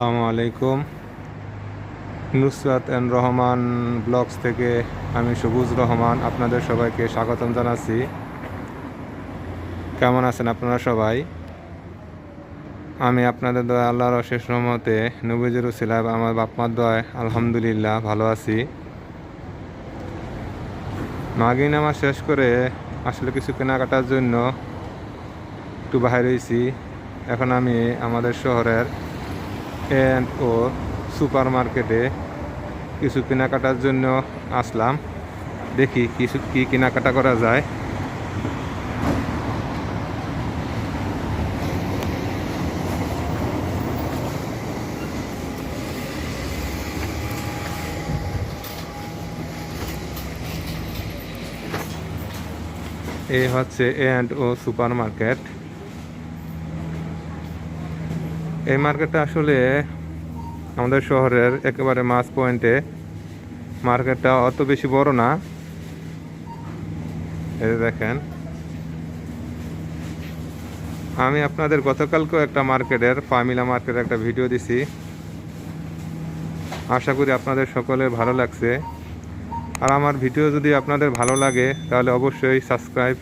আসসালামু আলাইকুম। Nusrat and Rahman blogs থেকে আমি সবুজ রহমান আপনাদের সবাইকে স্বাগতম জানাচ্ছি। কেমন আছেন আপনারা সবাই? আমি আপনাদের দয়া আল্লাহর অশেষ রহমতে নবীজুর ছিলাম আমার বাপমার দয় আলহামদুলিল্লাহ ভালো আছি। মাগি নামাজ শেষ করে আসলে কিছু কেনাকাটার জন্য একটু বাইরে হয়েছি। এখন আমি আমাদের শহরের অ্যান্ড ও সুপার মার্কেটে কিছু কেনাকাটার জন্য আসলাম। দেখি কিছু কী কেনাকাটা করা যায়। এই হচ্ছে A and O super market এই মার্কেটটা আসলে আমাদের শহরের একেবারে মাছ পয়েন্টে। মার্কেটটা অত বেশি বড় না। এই দেখেন। আমি আপনাদের গতকালকেও একটা মার্কেটের ফার্মিলা মার্কেটের একটা ভিডিও দিছি। আশা করি আপনাদের সকলের ভালো লাগছে। আর আমার ভিডিও যদি আপনাদের ভালো লাগে, তাহলে অবশ্যই সাবস্ক্রাইব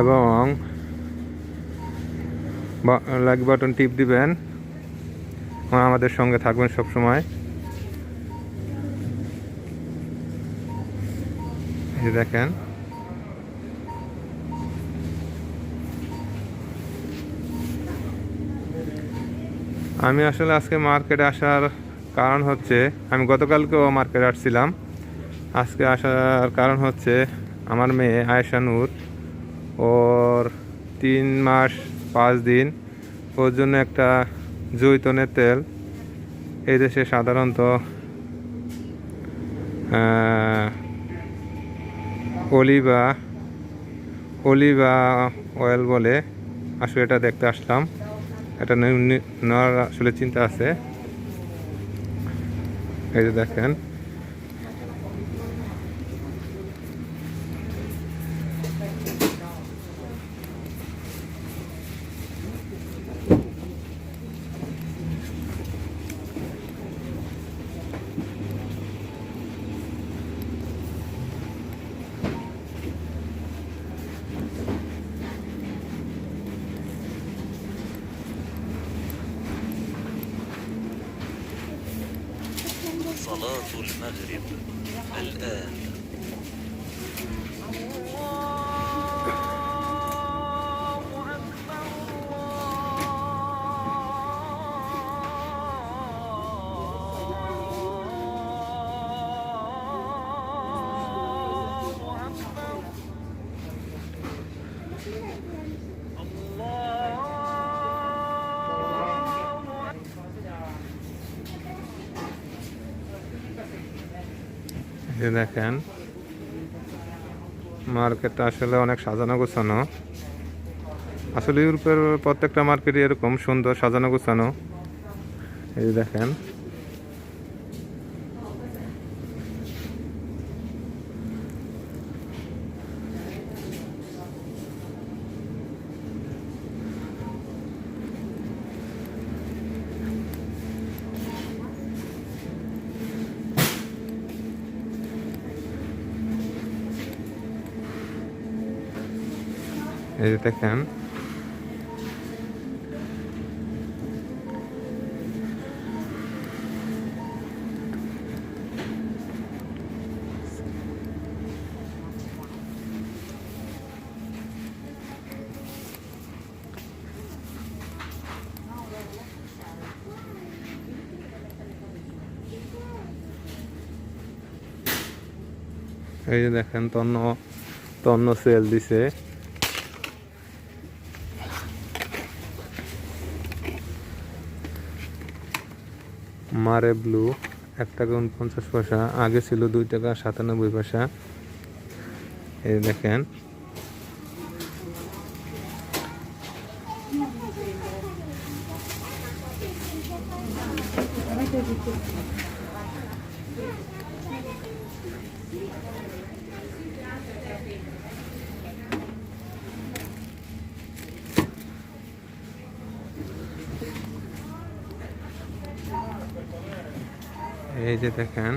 এবং লাইক বাটন টিপ দিবেন। আমাদের সঙ্গে থাকবেন সব সময় দেখেন। আমি আসলে আজকে মার্কেটে আসার কারণ হচ্ছে, আমি গতকালকেও মার্কেটে আসছিলাম। আজকে আসার কারণ হচ্ছে, আমার মেয়ে আয়েশা নূর, ওর তিন মাস পাঁচ দিন। ওর জন্য একটা জৈতনের তেল। এই দেশে সাধারণত অলিভা অলিভা অয়েল বলে। আসলে এটা দেখতে আসলাম। এটা নেওয়ার আসলে চিন্তা আছে। এই যে দেখেন। صلاة المغرب الآن. যে দেখেন, মার্কেটটা আসলে অনেক সাজানো গোছানো। আসলে ইউরোপের প্রত্যেকটা মার্কেটই এরকম সুন্দর সাজানো গোছানো। এই দেখেন এই যে দেখেন এই যে দেখেন তন্ন তন্ন সেল দিছে মারে ব্লু এক টাকা উনপঞ্চাশ পয়সা। আগে ছিল দুই টাকা সাতানব্বই পয়সা। এই দেখেন। এই যে দেখেন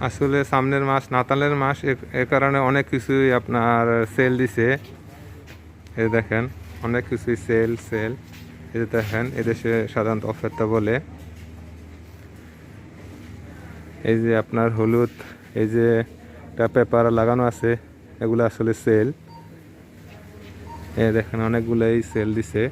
আসলে সামনের মাস, নাতালের মাস, এ- কারণে অনেক কিছুই আপনার সেল দিছে। এ দেখেন, অনেক কিছুই সেল সেল এই দেখেন, এদেশে সাধারণত অফারটা বলে। এই যে আপনার হলুদ, এই যে একটা পেপার লাগানো আছে, এগুলো আসলে সেল এ দেখেন, অনেকগুলোই সেল দিছে।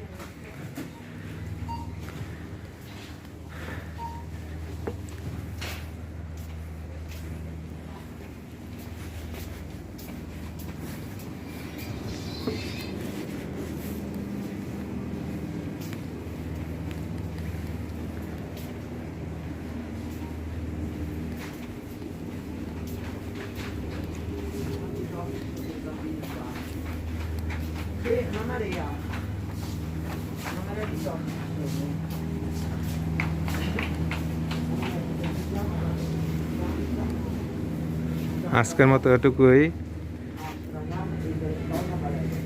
আজকের মতো এটুকুই।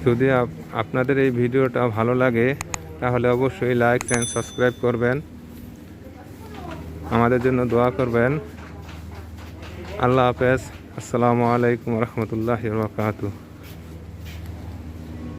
যদি আপ- আপনাদের এই ভিডিওটা ভালো লাগে, তাহলে অবশ্যই লাইক অ্যান্ড সাবস্ক্রাইব করবেন। আমাদের জন্য দোয়া করবেন। আল্লাহ হাফেজ। আসসালামু আলাইকুম রহমতুল্লাহ বাকাতুহ